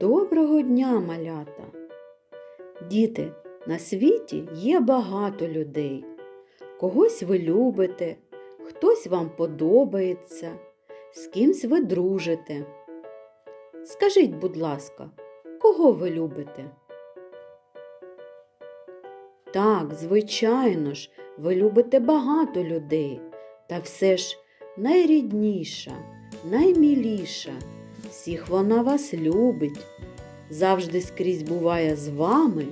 Доброго дня, малята! Діти, на світі є багато людей. Когось ви любите, хтось вам подобається, з кимсь ви дружите. Скажіть, будь ласка, кого ви любите? Так, звичайно ж, ви любите багато людей, та все ж найрідніша, найміліша. Всіх вона вас любить, завжди скрізь буває з вами.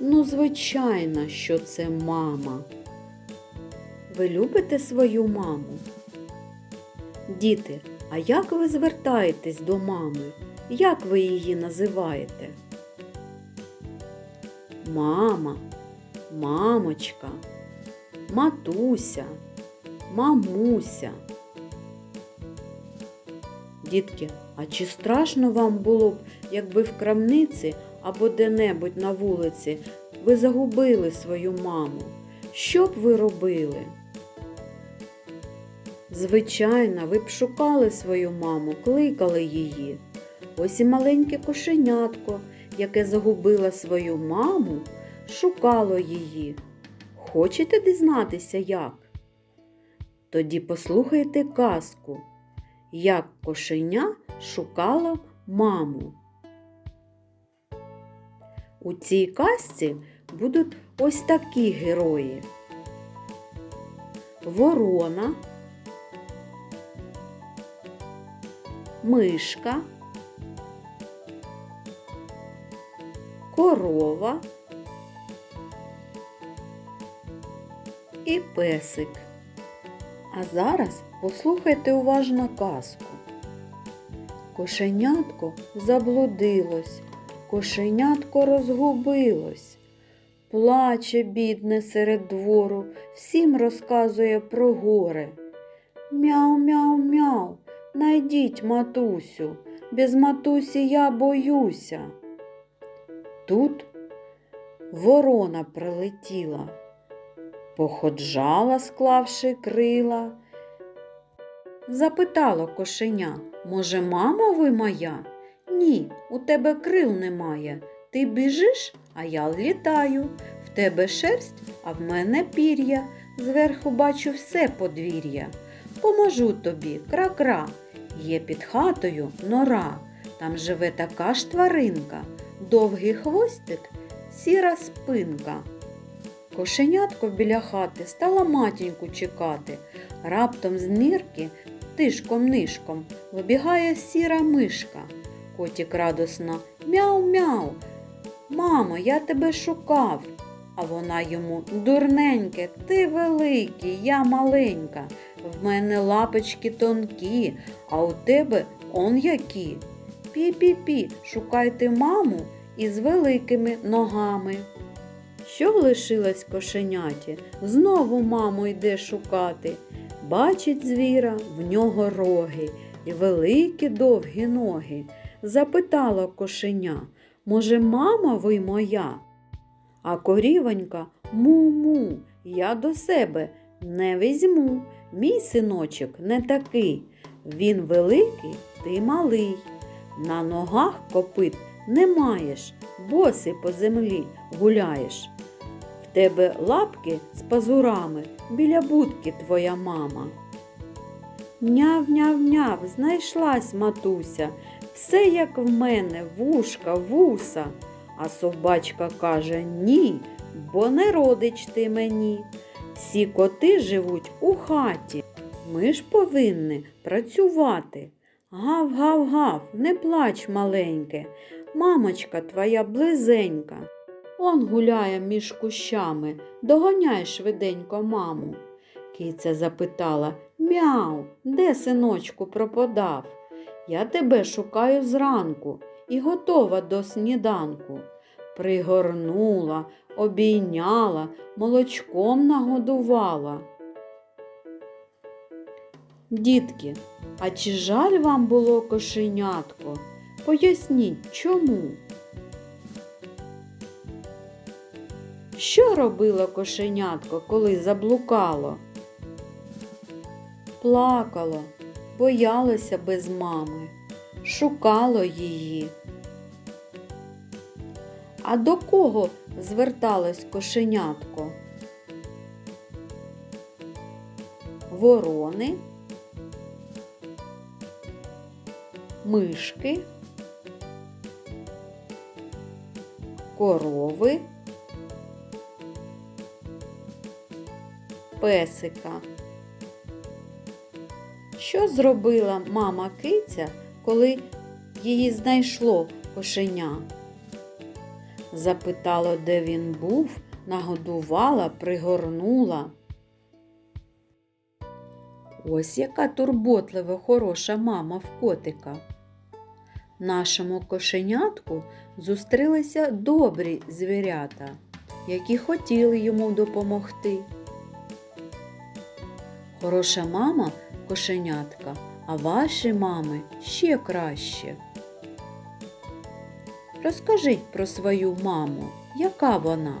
Ну, звичайно, що це мама. Ви любите свою маму? Діти, а як ви звертаєтесь до мами? Як ви її називаєте? Мама, мамочка, матуся, мамуся. Дітки, а чи страшно вам було б, якби в крамниці або де-небудь на вулиці ви загубили свою маму? Що б ви робили? Звичайно, ви б шукали свою маму, кликали її. Ось і маленьке кошенятко, яке загубило свою маму, шукало її. Хочете дізнатися як? Тоді послухайте казку як кошеня шукала маму. У цій казці будуть ось такі герої. Ворона, мишка, корова і песик. А зараз послухайте уважно казку. Кошенятко заблудилось, кошенятко розгубилось. Плаче, бідне, серед двору, всім розказує про горе. Мяу, мяу, мяу, найдіть матусю, без матусі я боюся. Тут ворона прилетіла походжала, склавши крила. Запитало кошеня, може, мама ви моя? Ні, у тебе крил немає. Ти біжиш, а я літаю. В тебе шерсть, а в мене пір'я. Зверху бачу все подвір'я. Поможу тобі, кра-кра. Є під хатою нора. Там живе така ж тваринка, довгий хвостик, сіра спинка. Кошенятко біля хати стала матіньку чекати. Раптом з нирки тишком-нишком вибігає сіра мишка. Котік радосно мяу-мяу. Мамо, я тебе шукав. А вона йому дурненьке, ти великий, я маленька. В мене лапочки тонкі, а у тебе он які. Пі-пі-пі, шукайте маму із великими ногами. Що лишилось кошеняті? Знову маму йде шукати. Бачить звіра, в нього роги і великі довгі ноги. Запитала кошеня, може, мама ви моя? А корівонька му-му, я до себе не візьму. Мій синочок не такий. Він великий, ти малий. На ногах копит не маєш, боси по землі гуляєш. В тебе лапки з пазурами біля будки твоя мама. Няв-няв-няв, знайшлась матуся, все як в мене, вушка, вуса. А собачка каже ні, бо не родич ти мені. Всі коти живуть у хаті. Ми ж повинні працювати. Гав-гав-гав, не плач, маленьке, мамочка твоя близенька. Он гуляє між кущами, догоняй швиденько маму. Киця запитала Мяу, де синочку пропадав? Я тебе шукаю зранку і готова до сніданку. Пригорнула, обійняла, молочком нагодувала. Дітки, а чи жаль вам було кошенятко? Поясніть, чому? Що робило кошенятко, коли заблукало? Плакало, боялося без мами, шукало її. А до кого зверталось кошенятко? Ворони, мишки, корови, песика. Що зробила мама киця, коли її знайшло кошеня? Запитала, де він був, нагодувала, пригорнула. Ось яка турботлива хороша мама в котика. Нашому кошенятку зустрілися добрі звірята, які хотіли йому допомогти. Хороша мама кошенятка, а ваші мами ще краще. Розкажіть про свою маму, яка вона?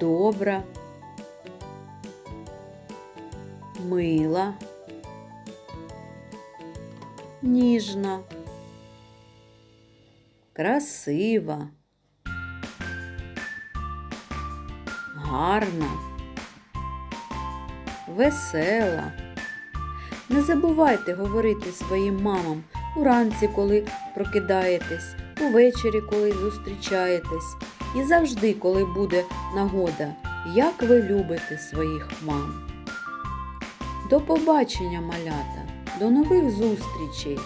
Добра, мила, ніжна, красива, гарна, весела. Не забувайте говорити своїм мамам уранці, коли прокидаєтесь, увечері, коли зустрічаєтесь, і завжди, коли буде нагода, як ви любите своїх мам. До побачення, малята, до нових зустрічей!